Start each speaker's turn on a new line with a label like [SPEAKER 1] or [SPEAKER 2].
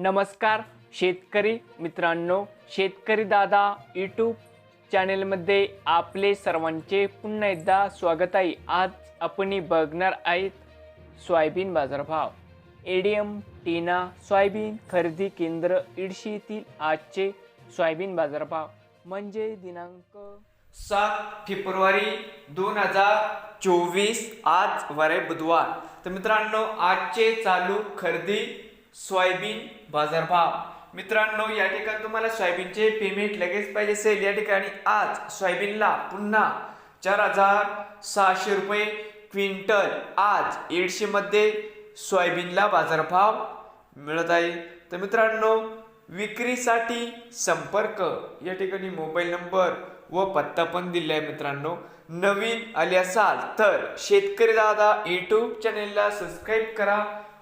[SPEAKER 1] नमस्कार शेतकरी मित्रांनो शेतकरी दादा यूट्यूब चॅनेलमध्ये आपले सर्वांचे पुन्हा एकदा स्वागत आहे. आज आपण बघणार आहेत सोयाबीन बाजारभाव. एडीएम टीना सोयाबीन खरेदी केंद्र इडशी आजचे सोयाबीन बाजारभाव. म्हणजे दिनांक सात फेब्रुवारी दोन हजार चोवीस आज वरे बुधवार. तर मित्रांनो आजचे चालू खरेदी सोयाबीन बाजारभाव. मित्रांनो या ठिकाणी तुम्हाला सोयाबीनचे पेमेंट लगेच पाहिजे असेल या ठिकाणी. आज सोयाबीनला पुन्हा चार हजार सहाशे रुपये क्विंटल आज एडशेमध्ये सोयाबीनला बाजारभाव मिळत आहे. तर मित्रांनो विक्रीसाठी संपर्क. या ठिकाणी मोबाईल नंबर व पत्ता पण दिला आहे मित्रांनो. नवीन आले असाल तर शेतकरी दादा यूट्यूब चॅनेलला सबस्क्राईब करा.